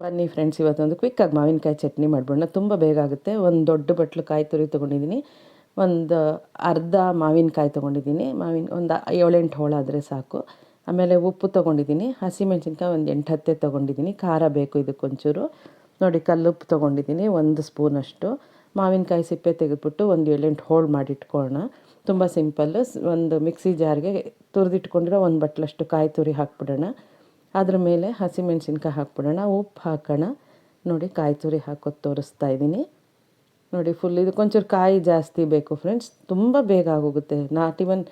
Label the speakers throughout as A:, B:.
A: ಬನ್ನಿ ಫ್ರೆಂಡ್ಸ್ ಇವತ್ತೊಂದು ಕ್ವಿಕ್ಕಾಗಿ ಮಾವಿನಕಾಯಿ ಚಟ್ನಿ ಮಾಡ್ಬೋಣ ತುಂಬ ಬೇಗ ಆಗುತ್ತೆ. ಒಂದು ದೊಡ್ಡ ಬಟ್ಲು ಕಾಯಿ ತುರಿ ತೊಗೊಂಡಿದ್ದೀನಿ. ಒಂದು, ಅರ್ಧ ಮಾವಿನಕಾಯಿ ತೊಗೊಂಡಿದ್ದೀನಿ. ಮಾವಿನ, ಒಂದು ಏಳೆಂಟು ಹೋಳಾದರೆ ಸಾಕು. ಆಮೇಲೆ ಉಪ್ಪು ತೊಗೊಂಡಿದ್ದೀನಿ. ಹಸಿಮೆಣ್ಸಿನ್ಕಾಯಿ ಒಂದು ಎಂಟು ಹತ್ತೆ ತೊಗೊಂಡಿದ್ದೀನಿ. ಖಾರ ಬೇಕು ಇದಕ್ಕೊಂಚೂರು. ನೋಡಿ, ಕಲ್ಲುಪ್ಪು ತೊಗೊಂಡಿದ್ದೀನಿ, ಒಂದು ಸ್ಪೂನಷ್ಟು ಮಾವಿನಕಾಯಿ ಸಿಪ್ಪೆ ತೆಗೆದುಬಿಟ್ಟು ಒಂದು ಏಳೆಂಟು ಹೋಳು ಮಾಡಿಟ್ಕೊಳ್ಳೋಣ. ತುಂಬ ಸಿಂಪಲ್ಲು ಒಂದು ಮಿಕ್ಸಿ ಜಾರ್ಗೆ ತುರಿದಿಟ್ಕೊಂಡಿರೋ ಒಂದು ಬಟ್ಲಷ್ಟು ಕಾಯಿ ತುರಿ ಹಾಕ್ಬಿಡೋಣ. ಅದ್ರ ಮೇಲೆ ಹಸಿಮೆಣ್ಸಿನ್ಕಾಯಿ ಹಾಕ್ಬಿಡೋಣ, ಉಪ್ಪು ಹಾಕೋಣ. ನೋಡಿ ಕಾಯಿ ತುರಿ ಹಾಕೋದು ತೋರಿಸ್ತಾ ಇದ್ದೀನಿ. ನೋಡಿ ಫುಲ್ ಇದಕ್ಕೊಂಚೂರು ಕಾಯಿ ಜಾಸ್ತಿ ಬೇಕು ಫ್ರೆಂಡ್ಸ್ ತುಂಬ ಬೇಗ ಆಗೋಗುತ್ತೆ. ನಾಟ್ ಇವನ್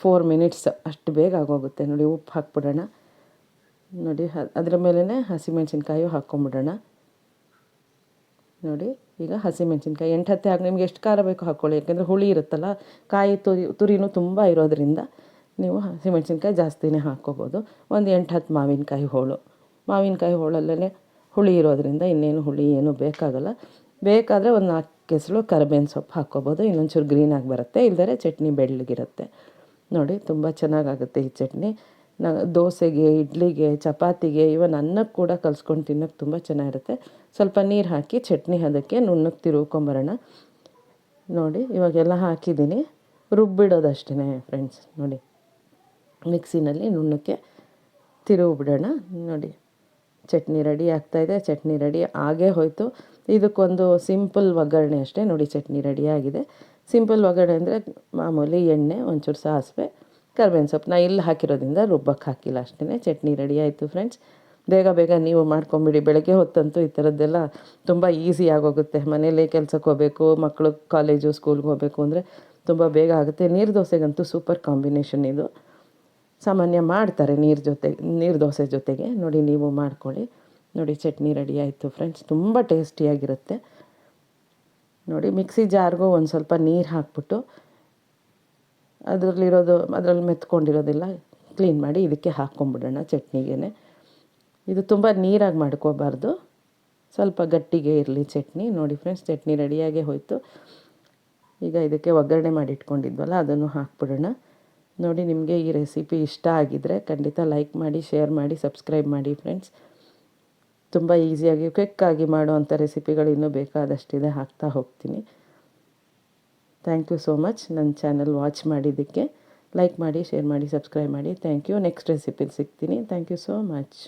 A: ಫೋರ್ ಮಿನಿಟ್ಸ್ ಅಷ್ಟು ಬೇಗ ಆಗೋಗುತ್ತೆ. ನೋಡಿ ಉಪ್ಪು ಹಾಕ್ಬಿಡೋಣ. ನೋಡಿ ಅದರ ಮೇಲೇ ಹಸಿಮೆಣ್ಸಿನ್ಕಾಯು ಹಾಕ್ಕೊಂಬಿಡೋಣ ನೋಡಿ ಈಗ ಹಸಿಮೆಣ್ಸಿನ್ಕಾಯಿ ಎಂಟು ಹತ್ತೆ ಹಾಕಿ ನಿಮ್ಗೆ ಎಷ್ಟು ಖಾರ ಬೇಕು ಹಾಕ್ಕೊಳ್ಳಿ ಯಾಕೆಂದರೆ ಹುಳಿ ಇರುತ್ತಲ್ಲ, ಕಾಯಿ ತುರಿ, ತುರಿನೂ ತುಂಬ ಇರೋದರಿಂದ ನೀವು ಹಸಿಮೆಣಸಿನ್ಕಾಯಿ ಜಾಸ್ತಿನೇ ಹಾಕ್ಕೋಬೋದು. ಒಂದು ಎಂಟು ಹತ್ತು ಮಾವಿನಕಾಯಿ ಹೋಳು. ಮಾವಿನಕಾಯಿ ಹೋಳಲ್ಲೇ ಹುಳಿ ಇರೋದರಿಂದ ಇನ್ನೇನು ಹುಳಿ ಏನೂ ಬೇಕಾಗಲ್ಲ. ಬೇಕಾದರೆ ಒಂದು ನಾಲ್ಕು ಕೆಸಳು ಕರಿಬೇವಿನ ಸೊಪ್ಪು ಹಾಕ್ಕೋಬೋದು. ಇನ್ನೊಂಚೂರು ಗ್ರೀನಾಗಿ ಬರುತ್ತೆ. ಇಲ್ಲದೇ ಚಟ್ನಿ ಬೆಳ್ಳಗಿರುತ್ತೆ. ನೋಡಿ, ತುಂಬ ಚೆನ್ನಾಗಾಗುತ್ತೆ ಈ ಚಟ್ನಿ. ನ, ದೋಸೆಗೆ, ಇಡ್ಲಿಗೆ, ಚಪಾತಿಗೆ ಇವನ್ ಅನ್ನಕ್ಕೆ ಕೂಡ ಕಲ್ಸ್ಕೊಂಡು ತಿನ್ನೋಕ್ಕೆ ತುಂಬ ಚೆನ್ನಾಗಿರುತ್ತೆ. ಸ್ವಲ್ಪ ನೀರು ಹಾಕಿ ಚಟ್ನಿ ಅದಕ್ಕೆ ನುಣ್ಣಕ್ಕೆ ತಿರುವ್ಕೊಂಬರೋಣ. ನೋಡಿ, ಇವಾಗೆಲ್ಲ ಹಾಕಿದ್ದೀನಿ. ರುಬ್ಬಿಡೋದಷ್ಟೇ ಫ್ರೆಂಡ್ಸ್ ನೋಡಿ. ಮಿಕ್ಸಿನಲ್ಲಿ ನುಣ್ಣಕ್ಕೆ ತಿರುವು ಬಿಡೋಣ ನೋಡಿ, ಚಟ್ನಿ ರೆಡಿ ಆಗ್ತಾಯಿದೆ ಚಟ್ನಿ ರೆಡಿ ಆಗೇ ಹೋಯಿತು. ಇದಕ್ಕೊಂದು ಸಿಂಪಲ್ ಒಗ್ಗರಣೆ ಅಷ್ಟೇ. ನೋಡಿ, ಚಟ್ನಿ ರೆಡಿಯಾಗಿದೆ ಸಿಂಪಲ್ ಒಗ್ಗರಣೆ ಅಂದರೆ ಮಾಮೂಲಿ ಎಣ್ಣೆ, ಒಂಚೂರು ಸಾಸಿವೆ, ಕರ್ಬೇವಿನ ಸೊಪ್ಪು. ನಾ ಇಲ್ಲಿ ಹಾಕಿರೋದ್ರಿಂದ ರುಬ್ಬಕ್ಕೆ ಹಾಕಿಲ್ಲ ಅಷ್ಟೇ ಚಟ್ನಿ ರೆಡಿ ಆಯಿತು ಫ್ರೆಂಡ್ಸ್ ಬೇಗ ಬೇಗ ನೀವು ಮಾಡ್ಕೊಂಬಿಡಿ. ಬೆಳಗ್ಗೆ ಹೊತ್ತಂತೂ ಈ ಥರದ್ದೆಲ್ಲ ತುಂಬ ಈಸಿ ಆಗೋಗುತ್ತೆ. ಮನೇಲೇ ಕೆಲಸಕ್ಕೆ ಹೋಗಬೇಕು, ಮಕ್ಕಳು ಕಾಲೇಜು ಸ್ಕೂಲ್ಗೆ ಹೋಗಬೇಕು ಅಂದರೆ ತುಂಬ ಬೇಗ ಆಗುತ್ತೆ. ನೀರು ದೋಸೆಗಂತೂ ಸೂಪರ್ ಕಾಂಬಿನೇಷನ್ ಇದು. ಸಾಮಾನ್ಯ ಮಾಡ್ತಾರೆ ನೀರು ಜೊತೆ, ನೀರು ದೋಸೆ ಜೊತೆಗೆ. ನೋಡಿ, ನೀವು ಮಾಡ್ಕೊಳ್ಳಿ. ನೋಡಿ, ಚಟ್ನಿ ರೆಡಿ ಆಯಿತು ಫ್ರೆಂಡ್ಸ್. ತುಂಬ ಟೇಸ್ಟಿಯಾಗಿರುತ್ತೆ ನೋಡಿ, ಮಿಕ್ಸಿ ಜಾರ್ಗೂ ಒಂದು ಸ್ವಲ್ಪ ನೀರು ಹಾಕ್ಬಿಟ್ಟು ಅದರಲ್ಲಿರೋದು, ಅದರಲ್ಲಿ ಮೆತ್ಕೊಂಡಿರೋದೆಲ್ಲ ಕ್ಲೀನ್ ಮಾಡಿ ಇದಕ್ಕೆ ಹಾಕ್ಕೊಂಬಿಡೋಣ ಚಟ್ನಿಗೆ ಇದು ತುಂಬ ನೀರಾಗಿ ಮಾಡ್ಕೋಬಾರ್ದು. ಸ್ವಲ್ಪ ಗಟ್ಟಿಗೆ ಇರಲಿ ಚಟ್ನಿ. ನೋಡಿ ಫ್ರೆಂಡ್ಸ್, ಚಟ್ನಿ ರೆಡಿಯಾಗೇ ಹೋಯಿತು. ಈಗ ಇದಕ್ಕೆ ಒಗ್ಗರಣೆ ಮಾಡಿ ಇಟ್ಕೊಂಡಿದ್ವಲ್ಲ ಅದನ್ನು ಹಾಕ್ಬಿಡೋಣ. ನೋಡಿ ನಿಮಗೆ ಈ ರೆಸಿಪಿ ಇಷ್ಟ ಆಗಿದ್ದರೆ ಖಂಡಿತ ಲೈಕ್ ಮಾಡಿ, ಶೇರ್ ಮಾಡಿ, ಸಬ್ಸ್ಕ್ರೈಬ್ ಮಾಡಿ ಫ್ರೆಂಡ್ಸ್. ತುಂಬ ಈಸಿಯಾಗಿ, ಕ್ವಿಕ್ಕಾಗಿ ಮಾಡುವಂಥ ರೆಸಿಪಿಗಳು ಇನ್ನೂ ಬೇಕಾದಷ್ಟಿದೆ ಹಾಕ್ತಾ ಹೋಗ್ತೀನಿ. Thank you so much. ನನ್ನ ಚಾನಲ್ ವಾಚ್ ಮಾಡಿದ್ದಕ್ಕೆ ಲೈಕ್ ಮಾಡಿ, ಶೇರ್ ಮಾಡಿ, ಸಬ್ಸ್ಕ್ರೈಬ್ ಮಾಡಿ. Thank you. ನೆಕ್ಸ್ಟ್ ರೆಸಿಪಿಲಿ ಸಿಗ್ತೀನಿ. Thank you so much.